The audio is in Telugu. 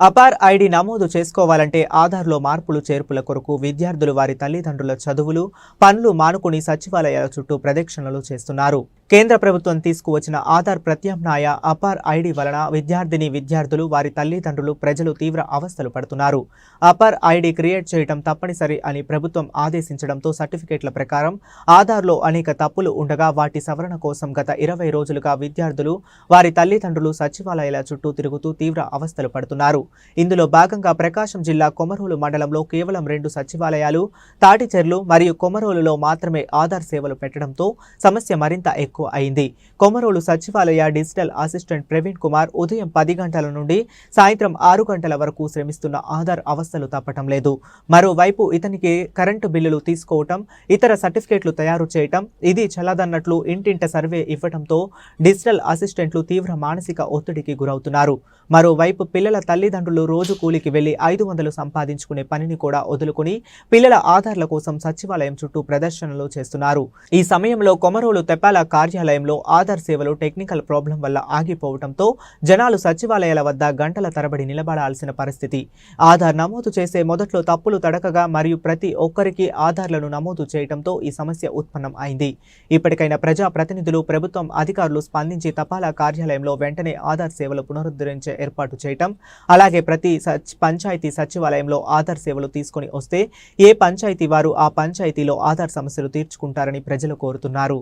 అపార్ ఐడి నమోదు చేసుకోవాలంటే ఆధార్లో మార్పులు చేర్పుల కొరకు విద్యార్థులు వారి తల్లిదండ్రుల చదువులు పనులు మానుకుని సచివాలయాల చుట్టూ ప్రదక్షిణలు చేస్తున్నారు. కేంద్ర ప్రభుత్వం తీసుకువచ్చిన ఆధార్ ప్రత్యామ్నాయ అపార్ ఐడి వలన విద్యార్థిని విద్యార్థులు వారి తల్లిదండ్రులు ప్రజలు తీవ్ర అవస్థలు పడుతున్నారు. అపార్ ఐడి క్రియేట్ చేయడం తప్పనిసరి అని ప్రభుత్వం ఆదేశించడంతో సర్టిఫికేట్ల ప్రకారం ఆధార్లో అనేక తప్పులు ఉండగా వాటి సవరణ కోసం గత ఇరవై రోజులుగా విద్యార్థులు వారి తల్లిదండ్రులు సచివాలయాల చుట్టూ తిరుగుతూ తీవ్ర అవస్థలు పడుతున్నారు. ఇందులో భాగంగా ప్రకాశం జిల్లా కొమరోలు మండలంలో కేవలం రెండు సచివాలయాలు తాటిచెర్లు మరియు కొమరోలులో మాత్రమే ఆధార్ సేవలు పెట్టడంతో సమస్య మరింత ఎక్కువ అయింది. కొమరోలు సచివాలయ డిజిటల్ అసిస్టెంట్ ప్రవీణ్ కుమార్ ఉదయం పది గంటల నుండి సాయంత్రం ఆరు గంటల వరకు శ్రమిస్తున్న ఆధార్ అవస్థలు తప్పటం లేదు. మరోవైపు ఇతనికి కరెంటు బిల్లులు తీసుకోవటం ఇతర సర్టిఫికేట్లు తయారు చేయటం ఇది చల్లదన్నట్లు ఇంటింట సర్వే ఇవ్వటంతో డిజిటల్ అసిస్టెంట్లు తీవ్ర మానసిక ఒత్తిడికి గురవుతున్నారు. మరోవైపు పిల్లల తల్లిదండ్రులు రోజు కూలికి వెళ్ళి ఐదు వందలు సంపాదించుకునే పనిని కూడా వదులుకుని పిల్లల ఆధార్ల కోసం సచివాలయం చుట్టూ ప్రదర్శనలు చేస్తున్నారు. ఈ సమయంలో కొమరోలు తెపాల కార్యాలయంలో ఆధార్ సేవలు టెక్నికల్ ప్రాబ్లం వల్ల ఆగిపోవడంతో జనాలు సచివాలయాల వద్ద గంటల తరబడి నిలబడాల్సిన పరిస్థితి. ఆధార్ నమోదు చేసే మొదట్లో తప్పులు తడకగా మరియు ప్రతి ఒక్కరికి ఆధార్లను నమోదు చేయడంతో ఈ సమస్య ఉత్పన్నం అయింది. ఇప్పటికైనా ప్రజా ప్రతినిధులు ప్రభుత్వం అధికారులు స్పందించి తపాలా కార్యాలయంలో వెంటనే ఆధార్ సేవలు పునరుద్ధరించే ఏర్పాటు చేయటం అలాగే ప్రతి సచ్ పంచాయతీ సచివాలయంలో ఆధార్ సేవలు తీసుకొని వస్తే ఏ పంచాయతీ వారు ఆ పంచాయతీలో ఆధార్ సమస్యలు తీర్చుకుంటారని ప్రజలు కోరుతున్నారు.